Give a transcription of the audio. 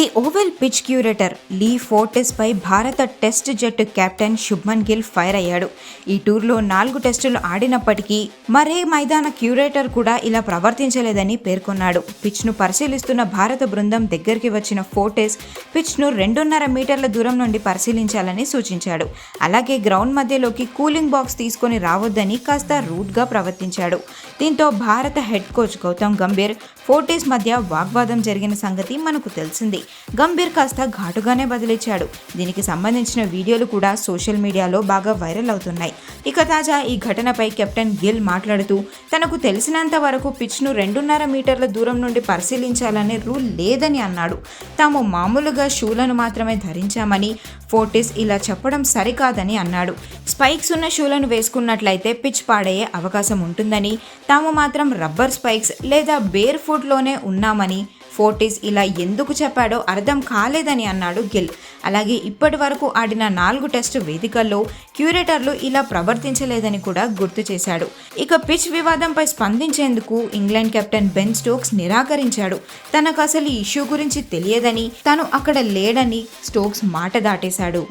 The Oval pitch curator Lee ఫోర్టెస్పై భారత test జట్టు captain Shubman Gill fire అయ్యాడు. ఈ టూర్లో నాలుగు టెస్టులు ఆడినప్పటికీ మరే మైదాన క్యూరేటర్ కూడా ఇలా ప్రవర్తించలేదని పేర్కొన్నాడు. పిచ్ను పరిశీలిస్తున్న భారత బృందం దగ్గరికి వచ్చిన ఫోర్టెస్ పిచ్ను రెండున్నర మీటర్ల దూరం నుండి పరిశీలించాలని సూచించాడు. అలాగే గ్రౌండ్ మధ్యలోకి కూలింగ్ బాక్స్ తీసుకొని రావద్దని కాస్త రూట్గా ప్రవర్తించాడు. దీంతో భారత head coach Gautam Gambhir Fortis మధ్య వాగ్వాదం జరిగిన సంగతి మనకు తెలిసింది. గంభీర్ కాస్త ఘాటుగానే బదిలిచ్చాడు. దీనికి సంబంధించిన వీడియోలు కూడా సోషల్ మీడియాలో బాగా వైరల్ అవుతున్నాయి. ఇక తాజా ఈ ఘటనపై కెప్టెన్ గిల్ మాట్లాడుతూ తనకు తెలిసినంత వరకు పిచ్ను రెండున్నర మీటర్ల దూరం నుండి పరిశీలించాలనే రూల్ లేదని అన్నాడు. తాము మామూలుగా షూలను మాత్రమే ధరించామని ఫోర్టిస్ ఇలా చెప్పడం సరికాదని అన్నాడు. స్పైక్స్ ఉన్న షూలను వేసుకున్నట్లయితే పిచ్ పాడయ్యే అవకాశం ఉంటుందని తాము మాత్రం రబ్బర్ స్పైక్స్ లేదా బేర్ ఫుట్లోనే ఉన్నామని ఫోర్టీస్ ఇలా ఎందుకు చెప్పాడో అర్థం కాలేదని అన్నాడు గిల్. అలాగే ఇప్పటి వరకు ఆడిన నాలుగు టెస్టు వేదికల్లో క్యూరేటర్లు ఇలా ప్రవర్తించలేదని కూడా గుర్తు చేశాడు. ఇక పిచ్ వివాదంపై స్పందించేందుకు ఇంగ్లాండ్ కెప్టెన్ బెన్ స్టోక్స్ నిరాకరించాడు. తనకు అసలు ఈ ఇష్యూ గురించి తెలియదని తను అక్కడ లేడని స్టోక్స్ మాట దాటేశాడు.